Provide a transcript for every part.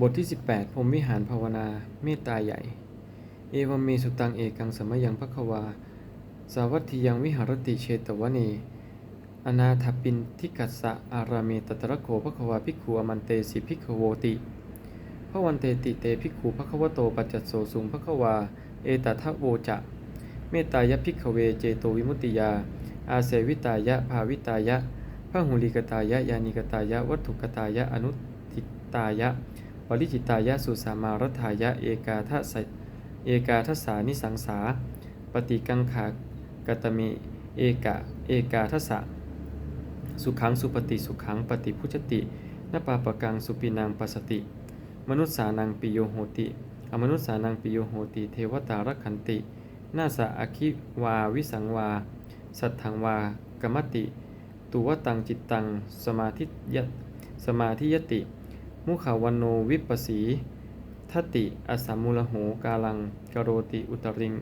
บทที่ 18พรมวิหารภาวนาเมตตาใหญ่ เอวเมสุตังเอกังสมยังภควา สาวัตถิยังวิหารติเชตวเน อนาถปินทิกัสสะอาราเมตตระโขภควาภิกขุอมันเตสิภิกขโวติพระวันเตติเตภิกขุภควโตปัจจตโสสุงภควา เอตทะโวจะ เมตตายะภิกขเวเจโตวิมุตติยา อาเสวิตายะภาวิตายะพหุลิกตายะยานิกตายะวัตถุกตายะอนุทิตายะ ปริจิตายะสุสามารัฐายะเอกาทัสเอกาทัสานิสังสา ปฏิกังขากตเมเอกะเอกาทัสสะสุขังสุปฏิสุขังปฏิพุชตินปาปกังสุปินังปัสสติ มนุษสานังปิโยโหติ อมนุษสานังปิโยโหติ เทวตารขันติ นาสะอคิวาวิสังวา สัทธังวากมติ ตุวตังจิตตัง สมาธิยสมาธิยติ มุขาวันโนวิปปสีทติอสัมมูลโหกาลังกโรติอุตริง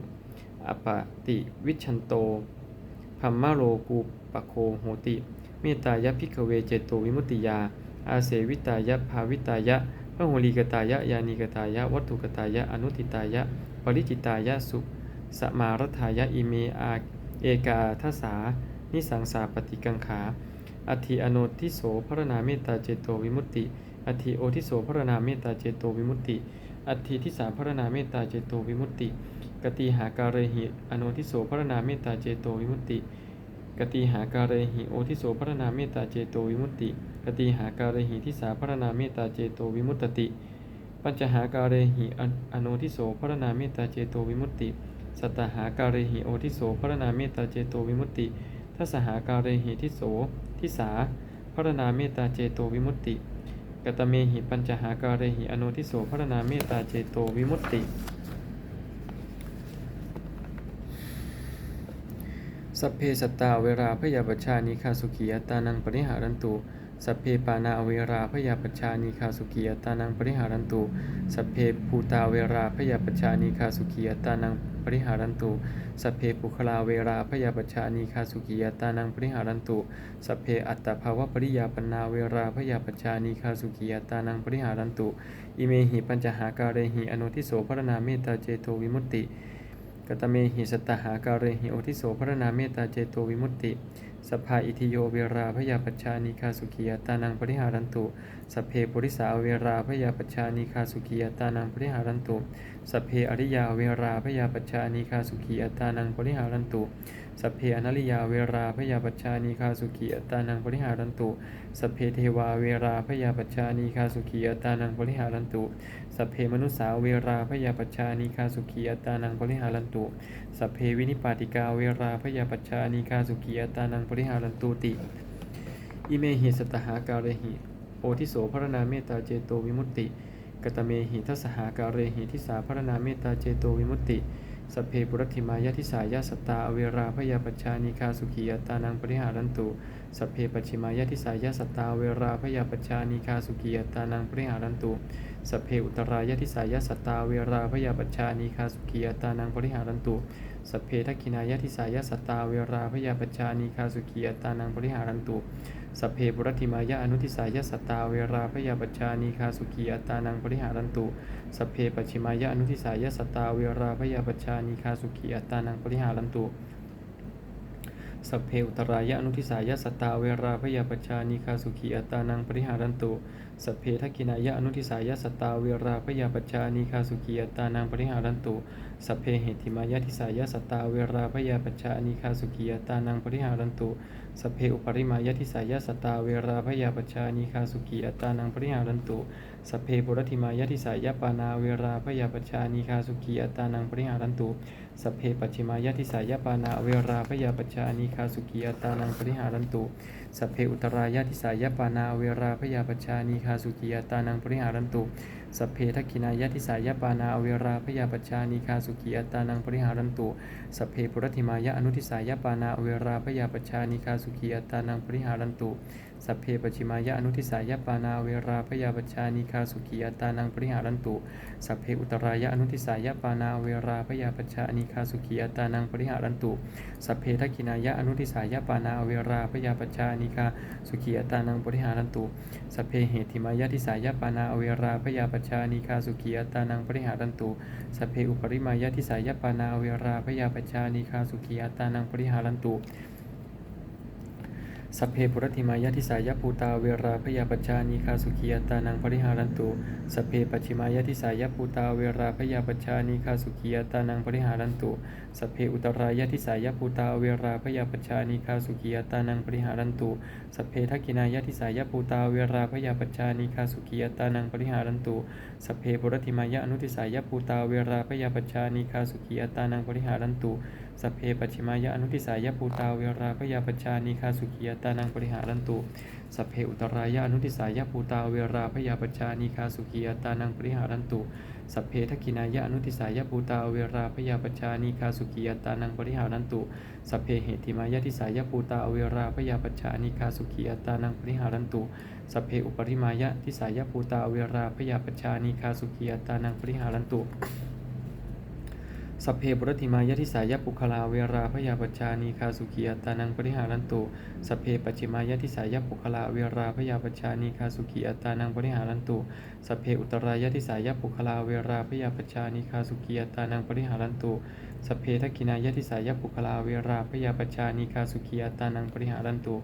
อปติวิชันโตพัมมาโลกูปะโคโหติเมตตายะพิกเวเจโตวิมุตติยา อาเสวิตายะภาวิตายะพระโหรีกตายะยานิกตายะ วัตถุกตายะ อนุติตายะ ปริจิตายะสุสมารัฐายะอิเมอาเอกาทสา นิสังสาปฏิกังขาอัติอโนทิโสพระนาเมตตาเจโตวิมุตติ อัติโอทิโสพระนาเมตตาเจโตวิมุตติ อัติทิสาพระนาเมตตาเจโตวิมุตติ กติหาการเรหิอโนทิโสพระนาเมตตาเจโตวิมุตติ กติหาการเรหิโอทิโสพระนาเมตตาเจโตวิมุตติ กติหาการเรหิทิสาพระนาเมตตาเจโตวิมุตติ ปัญจหาการเรหิอโนทิโสพระนาเมตตาเจโตวิมุตติ สัตตหาการเรหิโอทิโสพระนาเมตตาเจโตวิมุตติทัสหาการเรหิทิโสทิสาพระนาเมตตาเจโตวิมุตติ กตเมหิปัญจหาการเรหิอนุทิโสพระนาเมตตาเจโตวิมุตติ สัพเพสัตตาเวราพยาบัชานิคาสุขียตานังปริหารันตุ สัพเพปานาเวราพยาปชานิคาสุขียตานังปริหารันตุ สัพเพภูตาเวราพยาปชานิคาสุขียตานังปริหารันตุ สัพเพปุคลาเวราพยาปชานิคาสุขียตานังปริหารันตุ สัพเพอัตตภาวะปริยาปนาเวราพยาปชานิคาสุขียตานังปริหารันตุ อิเมหิปัญจหาการเรหิอนุทิโสพระนาเมตตาเจโตวิมุตติกตเมหิสตหาการเรหิโอทิโสพระนาเมตตาเจโตวิมุตติ สภาอิทิโยเวราพยาปัชานิคาสุขียตานังปริหารันตุสเพปุริสาเวราพยาปัชานิคาสุขียตานังปริหารันตุสเพอริยาเวราพยาปัชานิคาสุขียตานังปริหารันตุสเพอนัลิยาเวราพยาปัชานิคาสุขียตานังปริหารันตุสเพเทวาเวราพยาปัชชานิคาสุขียตานังปริหารันตุ สัพเพมนุสสาเวราพยาปชานิคาสุขียตานังปริหารันตุสัพเพวินิปาติกาเวราพยาปชานิคาสุขียตานังปริหารันตุติ อิเมหิสตหาการเรหิ โอทิโสพระนาเมตตาเจโตวิมุตติ กตเมหิทัสหาการเรหิทิสาพระนาเมตตาเจโตวิมุตติสัพเพปุรติมายะทิสายาสตาเวราพยาปัชานิคาสุขียตานังปริหารันตุสัพเพปชิมายะทิสายาสตาเวราพยาปัชานิคาสุขียตานังปริหารันตุ สัพเพอุตรายทิสายาสตตาเวราพยาปัชชานิคาสุขียตานังปริหารันตุสัพเพทักขินายทิสายาสตตาเวราพยาปัชชานิคาสุขียตานังปริหารันตุสัพเพปุรติมายะอนุทิสายสัตตาเวราพยาปัชชานีคาสุขีอัตานังปริหารันตุสัพเพปชิมายะอนุทิสายสัตตาเวราพยาปัชชานีคาสุขีอัตตานังปริหารันตุ สัพเพอุตรายะอนุทิสายะสัตตาเวราพยาปชานีคาสุขีอัตานังปริหารันตุสัพเพทักินายะอนุทิสายะสัตตาเวราพยาปชานีคาสุขีอัตตานังปริหารันตุ สัพเพเหติมายะทิสายะสตาเวราพยาปัชชานีคาสุขีอัตานังปริหารันตุสัพเพอุปริมายะทิสายะสตาเวราพยาปัชชานิคาสุขีอัตานังปริหารันตุสัพเพปุรติมายะทิสายะปานาเวราพยาปัชชานิคาสุขีอัตานังปริหารันตุสัพเพปัจฉิมายะทิสายะปานาเวราพยาปัชชานิคาสุขีอัตานังปริหารันตุสัพเพอุตรายะทิสายะปานาเวราพยาปัชชานิคาสุขีอัตตานังปริหารันตุ สัพเพทักขินายะทิสายะปานาอเวราพยาปัชานิคาสุขีอัตานังปริหารันตุสัพเพปุรติมายะอนุทิสายะปานาอเวราพยาปัชานิคาสุขีอัตานังปริหารันตุ สัพเพปชิมายะอนุทิสายะปานาเวราพยาปชานิคาสุขีอัตานังปริหารันตุ สัพเพอุตรายะอนุทิสายะปานาเวราพยาปชานิคาสุขีอัตานังปริหารันตุ สัพเพทักินายะอนุทิสายะปานาเวราพยาปชานิคาสุขีอัตานังปริหารันตุ สัพเพเหติมายะทิสายะปานาเวราพยาปชานิคาสุขีอัตานังปริหารันตุ สัพเพอุปริมายะทิสายะปานาเวราพยาปชานิคาสุขีอัตตานังปริหารันตุ สัพเพปุรติมายะทิสายะภูตาเวราพยาปชานิคาสุขียตานังปริหารันตุสัพเพปัจฉิมายะทิสายะภูตาเวราพยาปชานิคาสุขียตานังปริหารันตุสัพเพอุตรายะทิสายะภูตาเวราพยาปชานิคาสุขียตานังปริหารันตุสัพเพทักขินายะทิสายะภูตาเวราพยาปชานิคาสุขียตานังปริหารันตุสัพเพปุรติมายะอนุทิสายะภูตาเวราพยาปชานิคาสุขียตานังปริหารันตุสัพเพปัจฉิมายะอนุทิสายะภูตาเวราพยาปชานิคาสุขียตานังปริหารันตุสัพเพอุตรายะอนุทิสายะภูตาเวราพยาปชานิคาสุขียตานังปริหารันตุ สัพเพทักขินายะอนุทิสายะภูตาเวราพยาปชานีคาสุขียตานังปริหารันตุสัพเพเหติมายะทิสายะภูตาเวราพยาปชานีคาสุขียตานังปริหารันตุสัพเพอุปริมายะทิสายะภูตาเวราพยาปชานีคาสุขียตานังปริหารันตุ สัพเพบุรติมายะทิสายะปุคลาเวราพยาปชานีคาสุขีอัตานังปริหารันตุสัพเพปัจิมายะทิสายะปุคลาเวราพยาปชานีคาสุขีอัตานังปริหารันตุสัพเพอุตรายะทิสายะปุคลาเวราพยาปชานีคาสุขีอัตตานังปริหารันตุ สัพเพทักขินายะทิสายะปุคลาเวราพยาปชานีคาสุขีอัตานังปริหารันตุ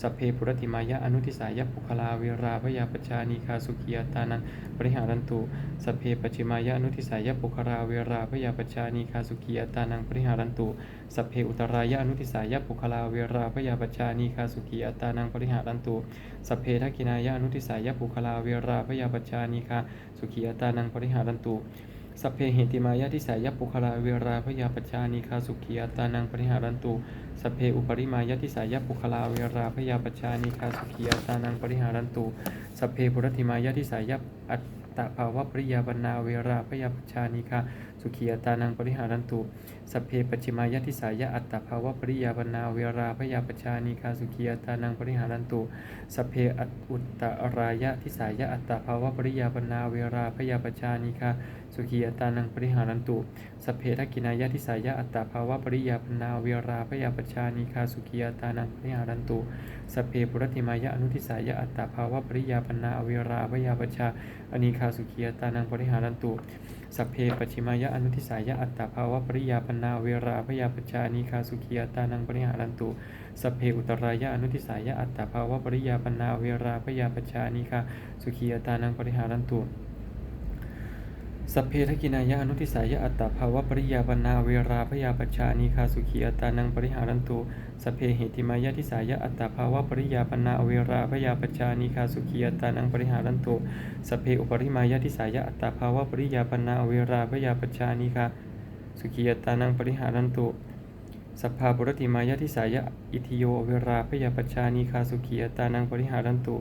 สัพเพปุรติมายะอนุทิสายะปุคลาเวราพยาปชานีคาสุขีอัตานังปริหารันตุสัพเพปัจฉิมายะอนุทิสายะปุคลาเวราพยาปชานีคาสุขีอัตานังปริหารันตุสัพเพอุตรายะอนุทิสายะปุคลาเวราพยาปชานีคาสุขีอัตานังปริหารันตุสัพเพทักขินายะอนุทิสายะปุคลาเวราพยาปชานีคาสุขีอัตานังปริหารันตุ สัพเพเหติมายะทิสายปุคลาเวราพยาปชานิคาสุขีอาตานังปริหารันตุสัพเพอุปริมายะทิสายปุคลาเวราพยาปชานิคาสุขีอาตานังปริหารันตุสัพเพปุรติมายะทิสายอัตตภาวะปริยาบรรณาเวราพยาปชานิคา สุขีอตานังปริหารันตุสัพเพปัจฉิมายะทิสายะอัตตภาวะปริยาบรรณาเวราพยาปชานิคาสุขีอตานังปริหารันตุสัพเพอัตอุตตรายะทิสายะอัตตภาวะปริยาบรรณาเวราพยาปชานิคาสุขีอตานังปริหารันตุสัพเพทักกินายะทิสายะอัตตภาวะปริยาปนาเวราพยาปชานิคาสุขีอตานังปริหารันตุสัพเพปุรติมายะอนุทิสายะอัตตภาวะปริยาปนาเวราพยาปชาอนิคาสุขีอตตานังปริหารันตุ สัพเพปัจฉิมายะอนุทิสายะอัตตาภาวะปริยาปนาเวราพยาปชานิคาสุขีอตานังปริหารันตุสัพเพอุตรายะอนุทิสายะอัตตาภาวะปริยาปนาเวราพยาปชานิคาสุขีอตานังปริหารันตุสัพเพทกินายะอนุทิสายะอัตตาภาวะปริยาปนาเวราพยาปชานิคาสุขีอตตานังปริหารันตุ สเพเหติมายะทิสายะอัตตาภาวะปริยาปนาเวราพยาปชานิคาสุขีอตานังปริหารันตุสเพอุปริมายะทิสายะอัตตาภาวะปริยาปนาเวราพยาปชานิคาสุขีอตานังปริหารันตุสัพพาปุรติมายะทิสายะอิทิโยเวราพยาปชานิคาสุขีอตตานังปริหารันตุ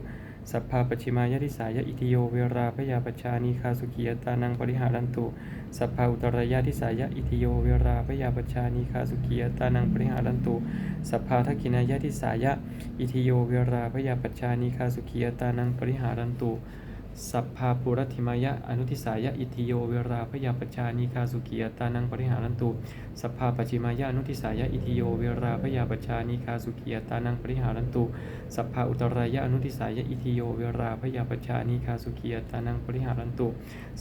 สัพพาปชิมายะทิสายะอิทิโยเวราพยาปชานีคาสุขียตานังปริหารันตุสัพพาอุตรายะทิสายะอิทิโยเวราพยาปชานีคาสุขียตานังปริหารันตุสัพพาทักขินายะทิสายะอิทิโยเวราพยาปชานีคาสุขียตานังปริหารันตุ สัพพาปุรติมายะอนุทิสายะอิทิโยเวราพยาปชานิคาสุขียตานังปริหารันตุสัพพาปชิมายะอนุทิสายะอิทิโยเวราพยาปชานิคาสุขียตานังปริหารันตุสัพพาอุตรายะอนุทิสายะอิทิโยเวราพยาปชานิคาสุขียตานังปริหารันตุ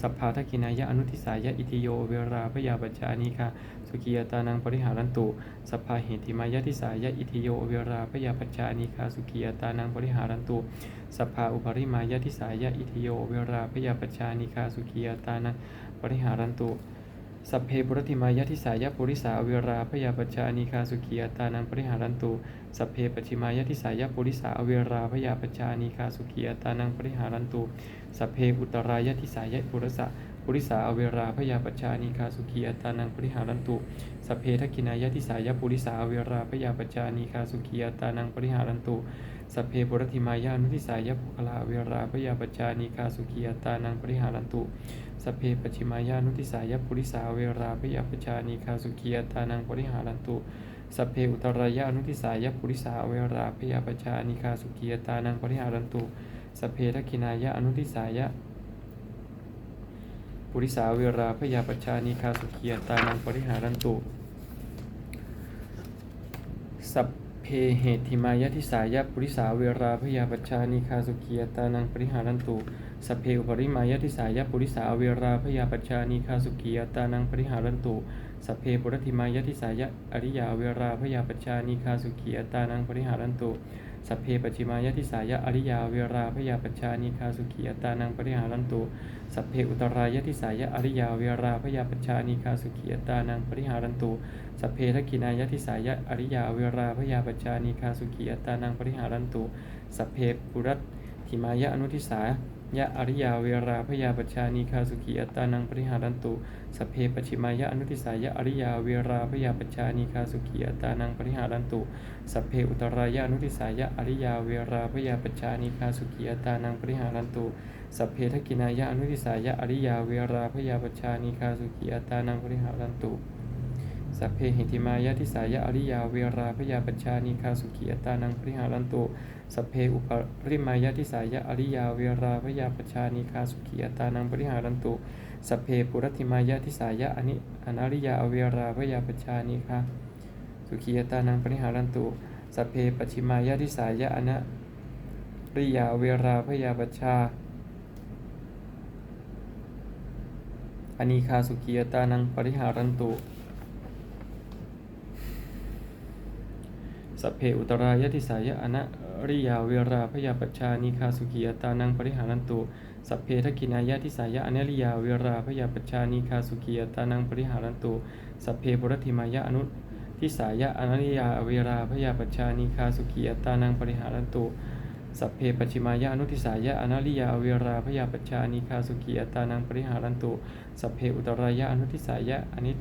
สัพพาทักินายะอนุทิสายะอิทิโยเวราพยาปชานิคาสุขียตานังปริหารันตุสัพพาเหติมายะทิสายะอิทิโยเวราพยาปชานิคาสุขียตานังปริหารันตุสัพพาอุปริมายทิสายะอิทิโย เวราพยาปชานิคาสุขียตานังปริหารันตุสัพเพปุรติมายะทิสายะปุริสาเวราพยาปชานิคาสุขียตานังปริหารันตุสัพเพปชิมายะทิสายะปุริสาเวราพยาปชานิคาสุขียตานังปริหารันตุสัพเพอุตรายะทิสายะปุริสะปุริสาเวราพยาปชานิคาสุขียตานังปริหารันตุสัพเพทักขินายะทิสายะปุริสาเวราพยาปชานิคาสุขียตานังปริหารันตุ สัพเพปุรติมายานุทิสายะปุคลาเวราพยาปชานิคาสุขียตานังปริหารันตุสัพเพปชิมายานุทิสายะปุริสาเวราพยาปชานิคาสุขียตานังปริหารันตุสัพเพอุตรายะอนุทิสายะปุริสาเวราพยาปชานิคาสุขียตานังปริหารันตุสัพเพทักินายะอนุทิสายะปุริสาเวราพยาปชานิคาสุขียตานังปริหารันตุสัพ เพเหติมายะทิสายะปุริสาเวราพยาปัชานิคาสุขียตานังปริหารันตุสเพอุปริมายะทิสายะปุริสาเวราพยาปัชานิคาสุขียตานังปริหารันตุสเพปุรติมายะทิสายะอริยาเวราพยาปัชชานิคาสุขียตานังปริหารันตุ สัพเพปชิมายะทิสายะอริยาเวราพยาปัชชานิคาสุขียตานังปริหารันตุสัพเพอุตรายะทิสายะอริยาเวราพยาปัชชานิคาสุขียตานังปริหารันตุสัพเพทักินายะทิสายะอริยาเวราพยาปัจจานิคาสุขียตานังปริหารันตุสัพเพปุรัตถิมายะอนุทิสา ยะอริยาเวราพยาปัจจานิคาสุขียตานังปริหารันตุสเพปชิมายะอนุทิสายะอริยาเวราพยาปัจจานิคาสุขียตานังปริหารันตุสเพอุตรายะอนุทิสายะอริยาเวราพยาปัจจานิคาสุขียตานังปริหารันตุสเพทกินายะอนุทิสายะอริยาเวราพยาปัจจานิคาสุขียตานังปริหารันตุสัพเพหิติมายะทิสายะอริยาเวราพยาปัจจานิคาสุขียตานังปริหารันตุ สัพเพอุปริมายะทิสายะอริยาเวราพยาปัจจานิคาสุขียตานังปริหารันตุสัพเพปุรติมายะทิสายะอนิอนาริยาเวราพยาปัจจานิคาสุขียตานังปริหารันตุสัพเพปัจฉิมายะทิสายะอนาริยาเวราพยาปัจจาอนิคาสุขียตานังปริหารันตุสัพเพอุตรายะทิสายะอนะ ริยาเวราพยาปัชชานิคาสุขียตานังปริหารันตุสัพเพทกินายะทิสายะอนริยาเวราพยาปัชชานิคาสุขียตานังปริหารันตุสัพเพปุรติมายะอนุทิสายะอนะริยาเวราพยาปัชชานิคาสุขียตานังปริหารันตุสัพเพปัจฉิมายะอนุทิสายะอนาริยาเวราพยาปัชชานิคาสุขียตานังปริหารันตุสัพเพอุตรายะอนุทิสายะอนิ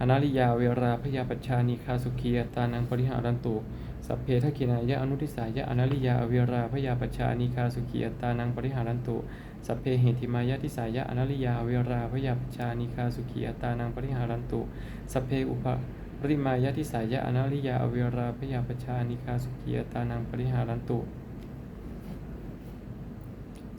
อนาริยาเวราพยาปัชชานิคาสุขียตานังปริหารันตุ สัพเพทักขินายะอนุทิสายะอนาริยาเวราพยาปัชชานิคาสุขียตานังปริหารันตุสัพเพเหติมายะทิสายะอนาริยาเวราพยาปัชชานิคาสุขียตานังปริหารันตุสัพเพอุปปริมายะทิสายะอนาริยาเวราพยาปัชชานิคาสุขียตานังปริหารันตุ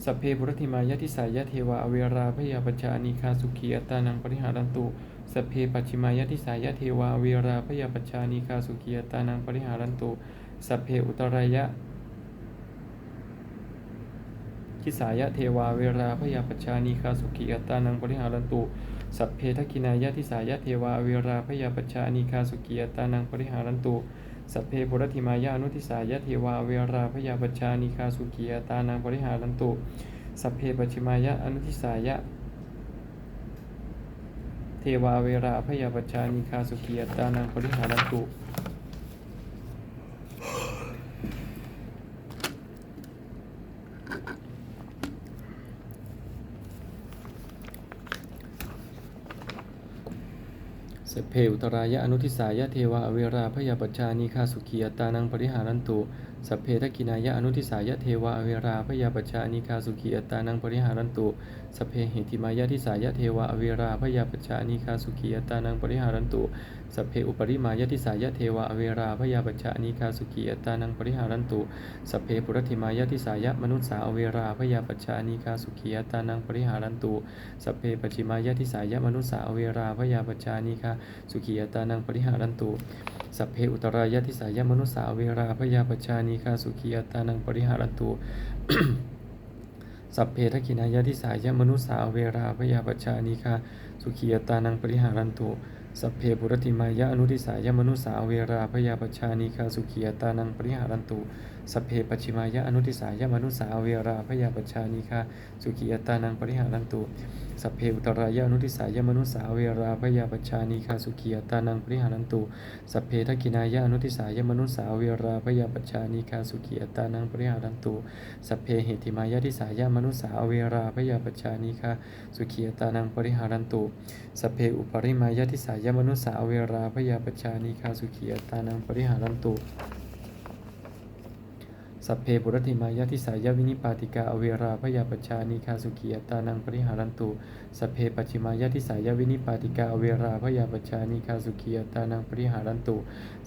สัพเพบุรติมายะทิสายะเทวาอเวราพยาปัชชานิคาสุขียตานังปริหารันตุ สัพเพปัจฉิมายะทิสายะเทวาเวราพยาปัชชานิคาสุขียตานังปริหารันตุสัพเพอุตรายะทิสายะเทวาเวราพยาปัชชานิคาสุขียตานังปริหารันตุสัพเพทักินายะทิสายะเทวาเวราพยาปัชชานิคาสุขียตานังปริหารันตุสัพเพปุรติมายะอนุทิสายะเทวาเวราพยาปัชชานิคาสุขียตานังปริหารันตุสัพเพปัจฉิมายะอนุทิสายะ วาเวราพยาปัชานิคาสุขียตานังปริหารันตุสเพอุตรายะอนุทิสายะเทวาเวราพยาปัชานิคาสุขียตานังปริหารันตุสัพเพทกินายะอนุทิสายะเทวาเวราพยาปัชานิคาสุขียตานังปริหารันตุ สเพเหติมายะทิสายะเทวาอเวราพยาปัชชานิคาสุขียตานังปริหารันตุสเพอุปริมายะทิสายะเทวาอเวราพยาปัชชานิคาสุขียตานังปริหารันตุสเพปุรติมายะทิสายะมนุสสาอเวราพยาปัชชานิคาสุขียตานังปริหารันตุสเพปัจฉิมายะทิสายะมนุสสาอเวราพยาปัชชานิคาสุขียตานังปริหารันตุสัพเพอุตรายะทิสายะมนุสสาอเวราพยาปัชชานิคาสุขียตานังปริหารันตุ สัพเพทักขินายะทิสายะมนุษสาเวราพยาปัชานิคาสุขียตานังปริหารันตุสัพเพปุรติมายะอนุทิสายะมนุษสาเวราพยาปัชชานิคาสุขียตานังปริหารันตุ สัพเพปัจฉิมายะอนุทิสายะมนุสสาเวราพยาปัชานิคาสุขียตานังปริหารันตุสัพเพอุตรายะอนุทิสายะมนุสสาเวราพยาปัชานิคาสุขียตานังปริหารันตุสัพเพทักขินายะอนุทิสายะมนุสสาเวราพยาปัชานิคาสุขียตานังปริหารันตุสัพเพเหติมายะทิสายะมนุสสาเวราพยาปัชานิคาสุขียตานังปริหารันตุสัพเพอุปริมายะทิสายะมนุสสาเวราพยาปัชชานิคาสุขียตานังปริหารันตุ สัพเพบุรติมายะทิสายวินิปาติกาอเวราพยาปชานีคาสุขีอัตานังปริหารันตุสัพเพปัชิมายะทิสายวินิปาติกาอเวราพยาปชานีคาสุขีอัตานังปริหารันตุ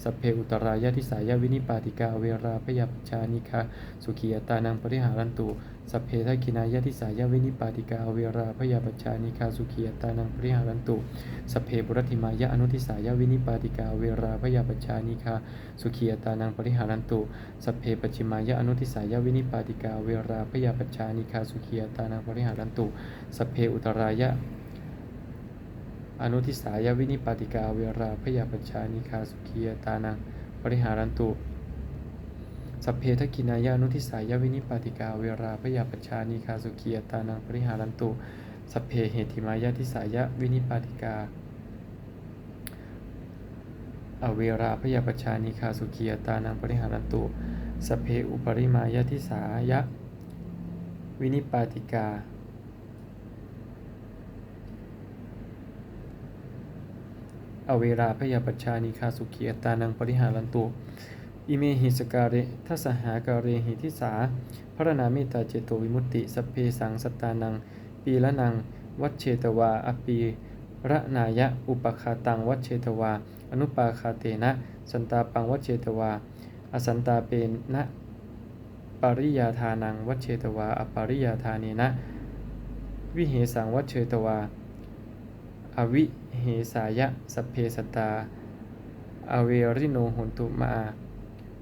สัพเพอุตรายะทิสายวินิปาติกาอเวราพยาปชานีคาสุขีอัตานังปริหารันตุสัพเพทคินายะทิสายะวินิปาติกาเวราพยาปชานิคาสุขีอัตานังปริหารันตุสัพเพปุรติมายะอนุทิสายะวินิปาติกาเวราพยาปชานิคาสุขีอัตานังปริหารันตุสัพเพปัจฉิมายะอนุทิสายะวินิปาติกาเวราพยาปัจจานิคาสุขียตานาปริหารันตุสัพเพอุตรายะอนุทิสายะวินิปาติกาเวราพยาปัจจานิคาสุขียตานังปริหารันตุ สัพเพทกินายะอนุทิสายะวินิปาติกาเวราพยาปัจจานิคาสุขียตานังปริหารันตุ สัพเพเหติมายะทิสายะวินิปาติกา อเวราพยาปชชานิคาสุขียตานังปริหารันตุสพเพอุปริมายะทิสายะวินิปาติกาอเวราพยาปชชานิคาสุขียตานังปริหารันตุ อิเมหิสการะทัสหาการเรหิทิสา พระนามตตาเจโตวิมุตติสพเพสังสตานัง ปีละนัง วัชเชตวา อปีระนายะ อุปคาตัง วัชเชตวา อนุปาคาเตนะ สันตาปังวัชเชตวา อสันตาเปนะปริยาทานัง วัชเชตวา อปริยาทาเนนะ วิเหสังวัชเชตวา อวิเหสายะ สัพเพสตา อเวริโนโหนตุมา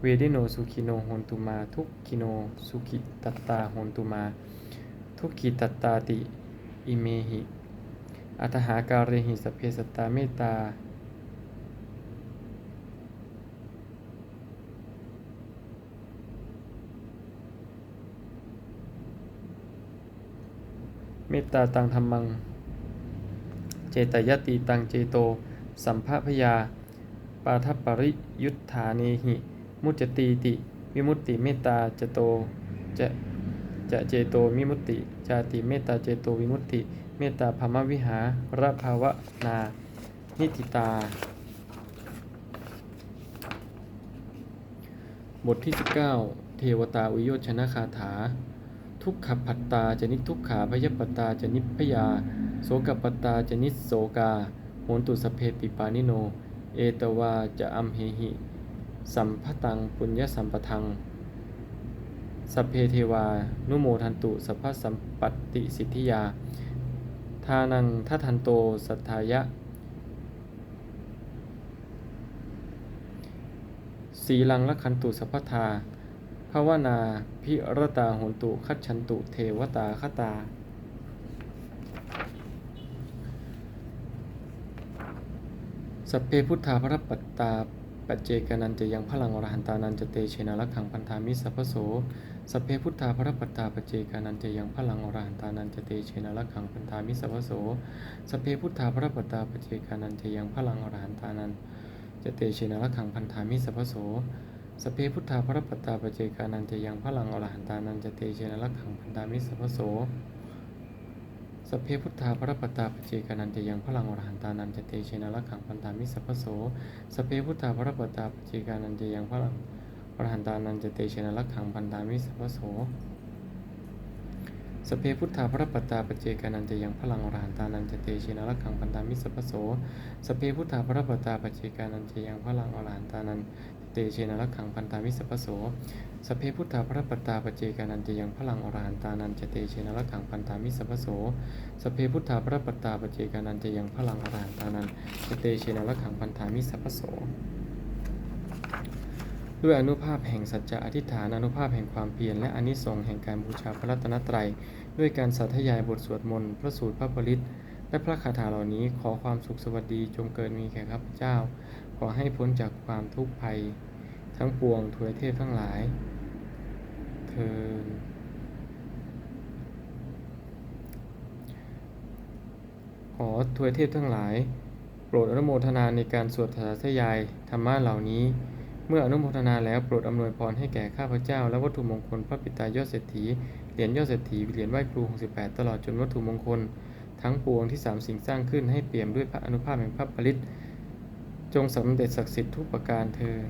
เวดิโนสุขิโนโหนตุมา ทุกขิโนสุขิตัตตาโหนตุมา ทุกขิตัตตาติ อิเมหิ อัตหาการเรหิสัพเพสตาเมตตาเมตตาตังธรรมัง เจตยติตังเจโต สัมภพยา ปาทัปปริยุทธาเนหิ มุจตีติ วิมุตติเมตตาจโตจะจะเจโตวิมุตติจาติเมตตาเจโตวิมุตติ เมตตาภมวิหารภาวนา นิติตา บทที่ 19 เทวตาอุโยชนะคาถา ทุกขปัตตาจะนิทุกขาพยปตาจะนิพยา โสกปัตตาจะนิโสกาโหนตุสเพปิปานิโน เอตวาจะอัมเหหิ สัมพตังปุญญสัมปทัง สัพเพเทวา นุโมทันตุ สัพพสัมปติสิทธิยา ทานังทัทันโต สัทธายะ สีลังละคันตุสัพพทาภาวนาพิรตาโหนตุคัจฉันตุเทวตาคตา สัพเพพุทธาพระปัตตา ปัจเจกานันจะยังพลังอรหันตานันจะเตเชนะลักขังพันธามิสัพพโสสัพเพพุทธาพระปัตตาปัจเจกานันจะยังพลังอรหันตานันจะเตเชนะลักขังพันธามิสัพพโสสัพเพพุทธาพระปัตตาปัจเจกานันจะยังพลังอรหันตานันจะเตเชนะลักขังพันธามิสัพพโสสพเพพุทธาพระปัตตาปเจกานันจะยังพลังอรหันตานันจะเตเชนะลักขังพันธามิสัพพโส สเพพุทธาพระปตาปเจกนันจะยังพลังอรหันตานันจะเตชนะลักขังพันธามิสัพโสสเพพุทธาพระปตาปเจกนันจะยังพลังอรหันตานันจะเตชนะลักขังพันธามิสัพโสสเพพุทธาพระปตาปเจกานันจะยังพลังอรหันตานันจะเตเชนะลักขังพันธามิสัพโสสเพพุทธาพระปตาปเจกานันจะยังพลังอรหันตานัน ตเชนะลักขังพันธามิสัพพโสสเพพุทธาพระปตตาปเจกานันจะยังพลังอรหันตานันจะเตเชนะลักขังพันธามิสัพพโสสเพพุทธาพระปตตาปเจกานันจะยังพลังอรหันตานันจะเตเชนะลักขังพันธามิสัพพโสด้วยอนุภาพแห่งสัจจะอธิษฐานอนุภาพแห่งความเพียรและอนิสงส์แห่งการบูชาพระรัตนตรัย ด้วยการสาธยายบทสวดมนต์พระสูตรพระปริตและพระคาถาเหล่านี้ขอความสุขสวัสดีจงเกิดมีแก่ข้าพเจ้า ขอให้พ้นจากความทุกข์ภัย ทั้งปวงทวยเทพทั้งหลายเทินขอทวยเทพทั้งหลาย โปรดอนุโมทนาในการสวดสาธยายธรรมะเหล่านี้ เมื่ออนุโมทนาแล้วโปรดอำนวยพรให้แก่ข้าพเจ้า และวัตถุมงคลพระปิตายอดเศรษฐี เหรียญยอดเศรษฐีเหรียญไหว้ครู68 ตลอดจนวัตถุมงคล ทั้งปวงที่สามสิ่งสร้างขึ้นให้เปี่ยมด้วยพระอนุภาพแห่งพระปริตจงสำเร็จศักดิ์สิทธิ์ทุกประการเทิน